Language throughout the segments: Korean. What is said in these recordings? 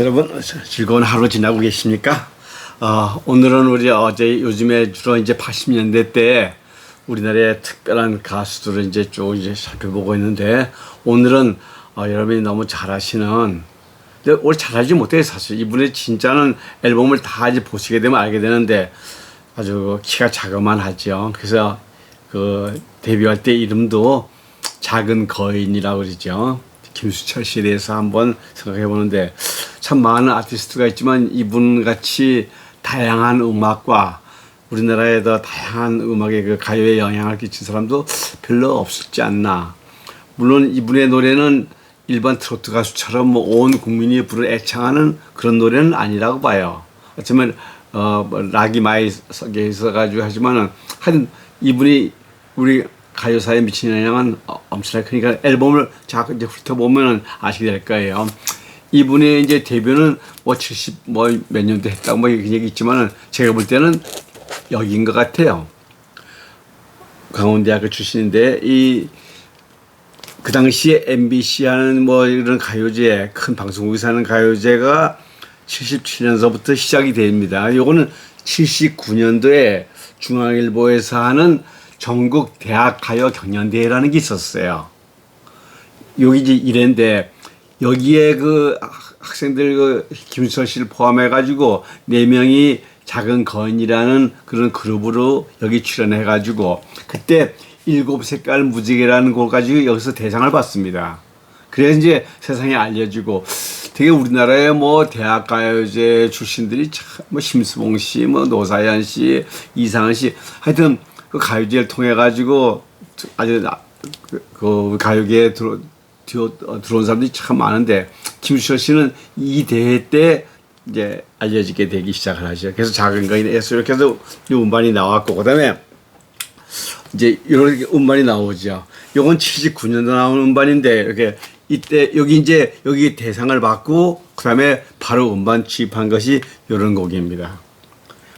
여러분 즐거운 하루 지나고 계십니까? 어, 오늘은 우리 어제 요즘에 주로 이제 80년대 때 우리나라의 특별한 가수들을 이제 쭉 이제 살펴보고 있는데 오늘은 어, 여러분이 너무 잘하시는 근데 오늘 잘하지 못해요 사실 이분의 진짜는 앨범을 다 이제 보시게 되면 알게 되는데 아주 키가 자그만 하죠. 그래서 그 데뷔할 때 이름도 작은 거인이라고 그러죠. 김수철 씨에 대해서 한번 생각해 보는데 참 많은 아티스트가 있지만 이분 같이 다양한 음악과 우리나라의 더 다양한 음악의 그 가요에 영향을 끼친 사람도 별로 없었지 않나. 물론 이분의 노래는 일반 트로트 가수처럼 뭐 온 국민이 부를 애창하는 그런 노래는 아니라고 봐요. 어쩌면 어, 뭐 락이 많이 섞여 있어가지고 하지만은 하여튼 이분이 우리 가요사에 미치는 영향은 어- 엄청나게 크니까 앨범을 자꾸 이제 훑어보면은 아시게 될 거예요. 이분의 이제 데뷔는 뭐 70 뭐 몇 년도 했다고 뭐 이런 얘기 있지만은 제가 볼 때는 여기인 것 같아요. 강원대학교 출신인데 이 그 당시에 MBC 하는 뭐 이런 가요제 큰 방송국에서 하는 가요제가 77년서부터 시작이 됩니다. 요거는 79년도에 중앙일보에서 하는 전국 대학 가요 경연대회라는 게 있었어요. 여기 이제 이랬는데 여기에 그 학- 학생들 그 김수철 씨를 포함해 가지고 네 명이 작은 거인이라는 그런 그룹으로 여기 출연해 가지고 그때 일곱 색깔 무지개라는 곡 가지고 여기서 대상을 받습니다. 그래서 이제 세상에 알려지고 되게 우리나라의 뭐 대학 가요제 출신들이 참 뭐 심수봉 씨, 뭐 노사연 씨, 이상은 씨 하여튼 그 가요제를 통해 가지고 아주 나- 그, 그 가요계에 들어 어, 들어온 사람들이 참 많은데 김수철 씨는 이 대회 때 이제 알려지게 되기 시작을 하죠. 그래서 작은 거인 에서 이렇게 해서 이 음반이 나왔고 그다음에 이제 이렇게 음반이 나오죠. 요건 79년도 나온 음반인데 이렇게 이때 여기 이제 여기 대상을 받고 그다음에 바로 음반 취입한 것이 이런 곡입니다.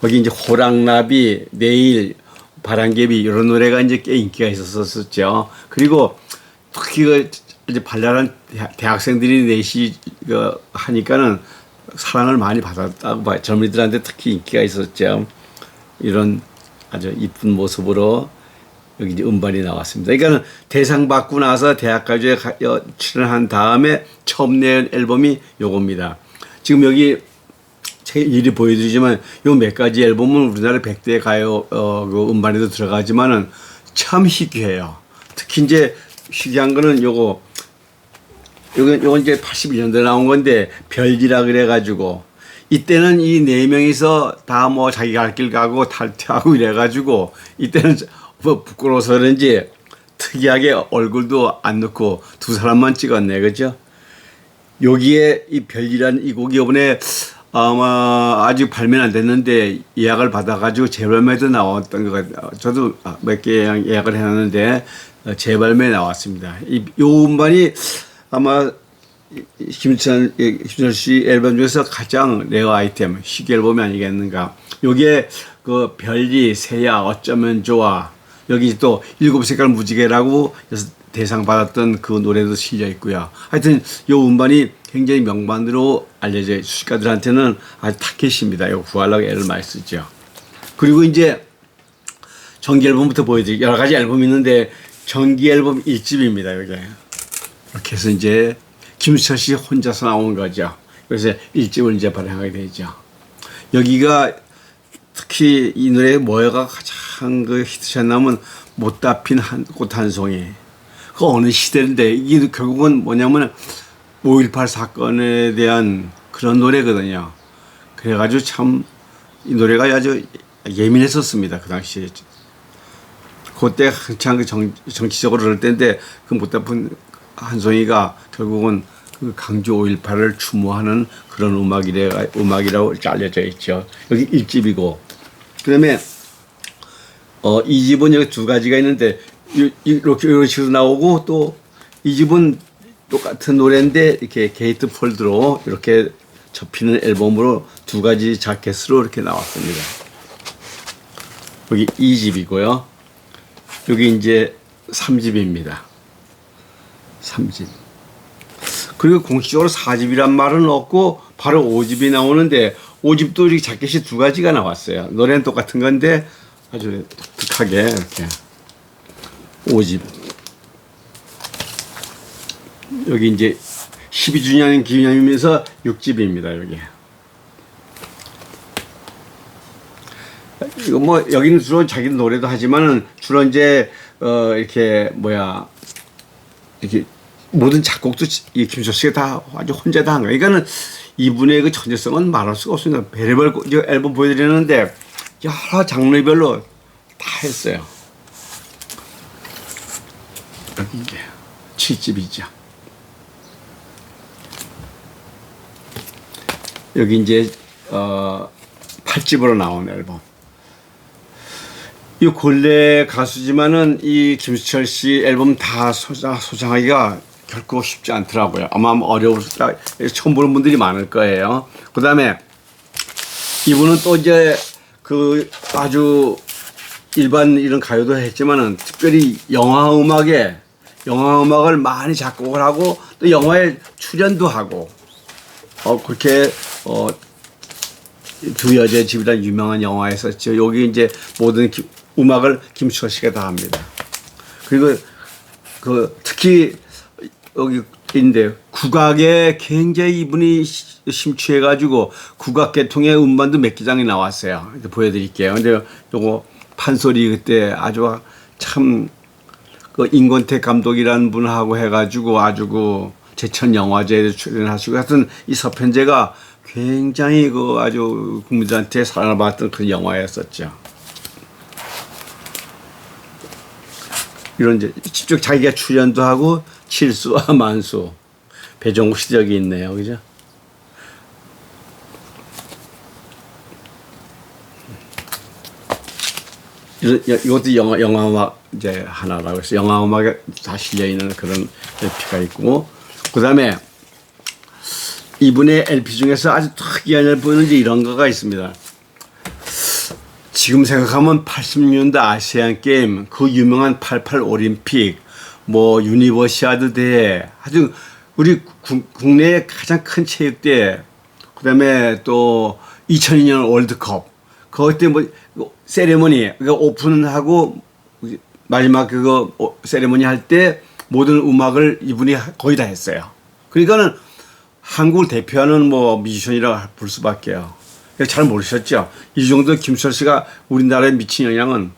거기 이제 호랑나비, 내일, 바람개비 이런 노래가 이제 꽤 인기가 있었었죠. 그리고 특히 그 이제 발랄한 대- 대학생들이 넷이 그 하니까는 사랑을 많이 받았다고 봐요. 젊은이들한테 특히 인기가 있었죠. 이런 아주 이쁜 모습으로 여기 이제 음반이 나왔습니다. 그러니까 대상 받고 나서 여- 출연한 다음에 처음 낸 앨범이 요겁니다. 지금 여기 제 일이 보여드리지만 요 몇 가지 앨범은 우리나라 100대 가요 어, 그 음반에도 들어가지만은 참 희귀해요. 특히 이제 희귀한 거는 요거 요건 요건 이제 81년도에 나온 건데 별지라 그래 가지고 이때는 이 네 명이서 다 뭐 자기 갈 길 가고 탈퇴하고 이래 가지고 이때는 뭐 부끄러워서 그런지 특이하게 얼굴도 안 넣고 두 사람만 찍었네 그죠? 여기에 이 별이라는 이 곡이 이번에 아마 아직 발매는 안 됐는데 예약을 받아가지고 재발매도 나왔던 것 같아요. 저도 몇 개 예약을 해놨는데 어, 재발매 나왔습니다. 이, 요 음반이 아마 이 김철 씨 앨범 중에서 가장 레어 아이템 희귀 앨범이 아니겠는가. 여기에 그 별이 새야 어쩌면 좋아 여기 또 일곱 색깔 무지개라고 대상 받았던 그 노래도 실려 있고요. 하여튼 요 음반이 굉장히 명반으로 알려져 있- 수식가들한테는 아주 타켓입니다. 이거 구하려고 애를 많이 쓰죠. 그리고 이제 정기 앨범부터 보여드릴게요. 여러 가지 앨범이 있는데 정기 앨범 1집입니다. 여기. 이렇게 해서 이제 김수철 씨 혼자서 나온 거죠. 그래서 1집을 이제 발행하게 되죠. 여기가 특히 이 노래 뭐가 가장 그 히트셨냐면 못다 핀한꽃한 송이. 그 어느 시대인데 이게 결국은 뭐냐면 5.18 사건에 대한 그런 노래거든요. 그래가지고 참 이 노래가 아주 예민했었습니다. 그 당시에. 그때 한창 그 정, 정치적으로 그럴 때인데 그 못다 핀 한송이가 결국은 그 강조 5.18을 추모하는 그런 음악이라, 음악이라고 알려져 있죠. 여기 1집이고. 그 다음에 어, 이 집은 여기 두 가지가 있는데 이- 이렇게 이런 식으로 나오고 또이 집은 똑같은 노래인데 이렇게 게이트 폴드로 이렇게 접히는 앨범으로 두 가지 자켓으로 이렇게 나왔습니다. 여기 이 집이고요. 여기 이제 3집입니다. 3집. 그리고 공식적으로 4집이란 말은 없고 바로 5집이 나오는데 5집도 이렇게 자켓이 두 가지가 나왔어요. 노래는 똑같은 건데 아주 독특하게 이렇게 5집. 여기 이제 12주년 기념이면서 6집입니다. 여기. 이거 뭐 여기는 주로 자기 노래도 하지만은 주로 이제 어 이렇게 뭐야 이렇게 모든 작곡도 이 김철 씨가 다 아주 혼자 다 한 거예요. 그러니까는 이분의 그 천재성은 말할 수가 없습니다. 별의별 앨범 보여드리는데 여러 장르별로 다 했어요. 이제 7집이죠. 여기 이제 어 8집으로 나온 앨범. 이 본래 가수지만은 이 김수철 씨 앨범 다 소장, 소장하기가 결코 쉽지 않더라고요. 아마 어려울 수, 처음 보는 분들이 많을 거예요. 그 다음에 이분은 또 이제 그 아주 일반 이런 가요도 했지만은 특별히 영화 음악에 영화 음악을 많이 작곡을 하고 또 영화에 출연도 하고 어 그렇게 어두 여자의 집이라는 유명한 영화에 썼죠. 여기 이제 모든 기- 음악을 김수철 씨가 다 합니다. 그리고 그 특히 여기 인데 국악에 굉장히 이분이 시- 심취해 가지고 국악 계통의 음반도 몇 개 장이 나왔어요. 이렇게 보여 드릴게요. 근데 요거 판소리 그때 아주 참그 임권택 감독이라는 분하고 해 가지고 아주 그 제천 영화제에 출연하시고 하여튼 이 서편제가 굉장히 그 아주 국민들한테 사랑을 받았던 그 영화였었죠. 이런 이제 직접 자기가 출연도 하고 칠수와 만수 배종국 시적이 있네요, 그죠? 이것도 영화 영화 음악 이제 하나라고 해서 영화 음악에 다 실려 있는 그런 LP가 있고 그 다음에 이분의 LP 중에서 아주 특이한 앨범은 이제 이런 거가 있습니다. 지금 생각하면 80년대 아시안 게임, 그 유명한 88 올림픽, 뭐 유니버시아드 대회, 아주 우리 구- 국내의 가장 큰 체육대회, 그 다음에 또 2002년 월드컵, 그것 때뭐 세레머니, 그러니까 오픈하고 마지막 그거 어, 세레머니 할 때 모든 음악을 이분이 거의 다 했어요. 그러니까는 한국을 대표하는 뭐 뮤지션이라고 볼 수밖에요. 잘 모르셨죠? 이 정도 김수철 씨가 우리나라에 미친 영향은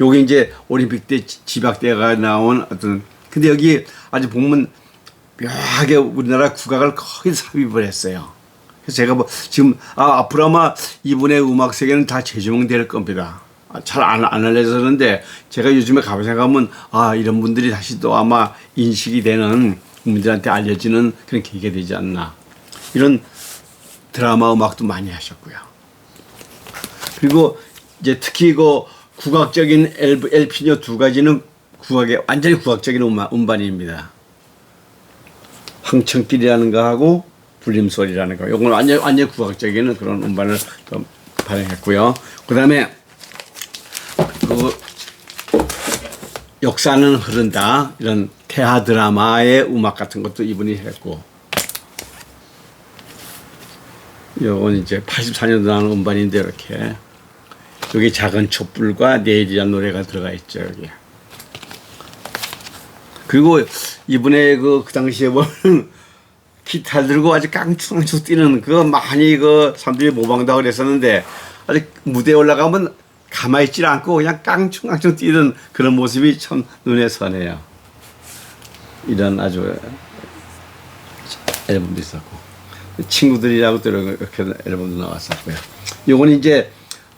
요게 이제 올림픽 때 지- 지박대가 나온 어떤 근데 여기 아주 보면 묘하게 우리나라 국악을 거의 삽입을 했어요. 그래서 제가 뭐 지금 아 앞으로 아마 이분의 음악 세계는 다 재조명될 겁니다. 잘안 안 알려졌는데 제가 요즘에 가보 생각하면 아 이런 분들이 다시 또 아마 인식이 되는 국민들한테 알려지는 그런 계기가 되지 않나 이런 드라마 음악도 많이 하셨고요. 그리고 이제 특히 그 국악적인 LP녀 두 가지는 국악의 완전히 국악적인 음반, 음반입니다. 황천길이라는 거 하고 불림소리라는 거. 요건 완전 완전 국악적인 그런 음반을 좀 발행했고요. 그다음에 그 역사는 흐른다 이런 태아 드라마의 음악 같은 것도 이분이 했고 요건 이제 84년도 나온 음반인데 이렇게 여기 작은 촛불과 내일이라는 노래가 들어가 있죠 여기 그리고 이분의 그, 그 당시에 보면 기타 들고 아주 깡충깡충 뛰는 그거 많이 그 사람들이 모방다 그랬었는데 아직 무대에 올라가면 가만히 있질 않고 그냥 깡충깡충 뛰는 그런 모습이 참 눈에 선해요. 이런 아주 앨범도 있었고 친구들이라고 또 이렇게 앨범도 나왔었고요. 요건 이제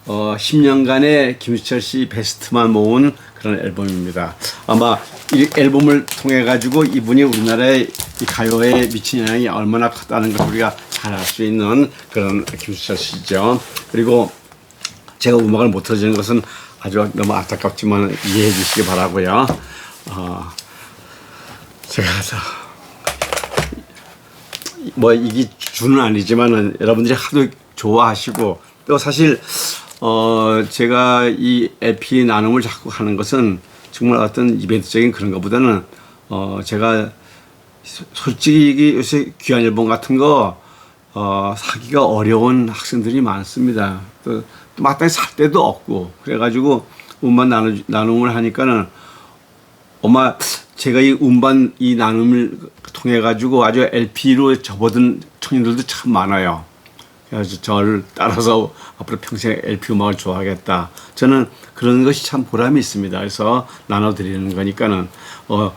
어 10년간의 김수철 씨 베스트만 모은 그런 앨범입니다. 아마 이 앨범을 통해 가지고 이분이 우리나라의 이 가요에 미친 영향이 얼마나 컸다는 걸 우리가 잘 알 수 있는 그런 김수철 씨죠. 그리고 제가 음악을 못 틀어주는 것은 아주 너무 안타깝지만 이해해 주시기 바라고요. 어, 제가 저, 뭐 이게 주는 아니지만은 여러분들이 하도 좋아하시고 또 사실 어 제가 이 LP 나눔을 자꾸 하는 것은 정말 어떤 이벤트적인 그런 것보다는 어 제가 소- 솔직히 요새 귀한 앨범 같은 거 어, 사기가 어려운 학생들이 많습니다. 또, 또 마땅히 살 데도 없고 그래가지고 운반 나누, 나눔을 하니까는 엄마 제가 이 운반 이 나눔을 통해 가지고 아주 LP로 접어든 청년들도 참 많아요. 그래서 저를 따라서 앞으로 평생 LP 음악을 좋아하겠다. 저는 그런 것이 참 보람이 있습니다. 그래서 나눠드리는 거니까는 어,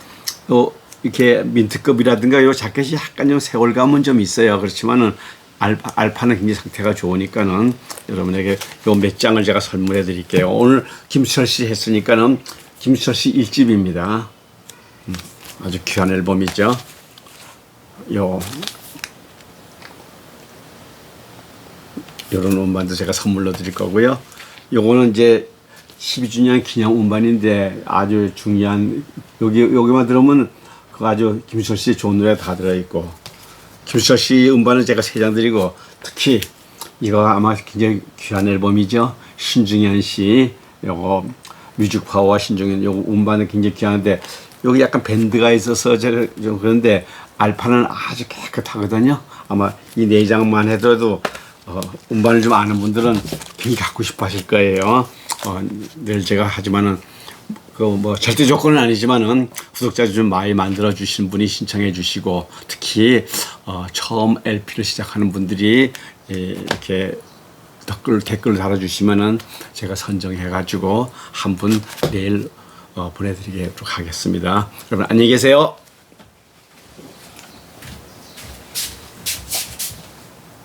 또 이렇게 민트급이라든가 요 자켓이 약간 좀 세월감은 좀 있어요. 그렇지만은 알파, 알파는 굉장히 상태가 좋으니까는 여러분에게 요 몇 장을 제가 선물해 드릴게요. 오늘 김수철 씨 했으니까는 김수철 씨 일집입니다 아주 귀한 앨범이죠. 요 요런 음반도 제가 선물로 드릴 거고요. 요거는 이제 12주년 기념 음반인데 아주 중요한 여기 여기만 들으면 그 아주 김수철 씨 좋은 노래 다 들어 있고 김수철 씨 음반을 제가 세 장 드리고 특히 이거 아마 굉장히 귀한 앨범이죠. 신중현 씨 요거 뮤직 파워와 신중현 요거 음반은 굉장히 귀한데 여기 약간 밴드가 있어서 제가 좀 그런데 알파는 아주 깨끗하거든요. 아마 이 네 장만 해도 어, 음반을 좀 아는 분들은 굉장히 갖고 싶어 하실 거예요. 어, 늘 제가 하지만은 그 뭐 절대 조건은 아니지만은 구독자 좀 많이 만들어 주신 분이 신청해 주시고 특히 어, 처음 LP를 시작하는 분들이 예, 이렇게 댓글 댓글 달아주시면은 제가 선정해 가지고 한 분 내일 어, 보내드리도록 하겠습니다. 여러분 안녕히 계세요.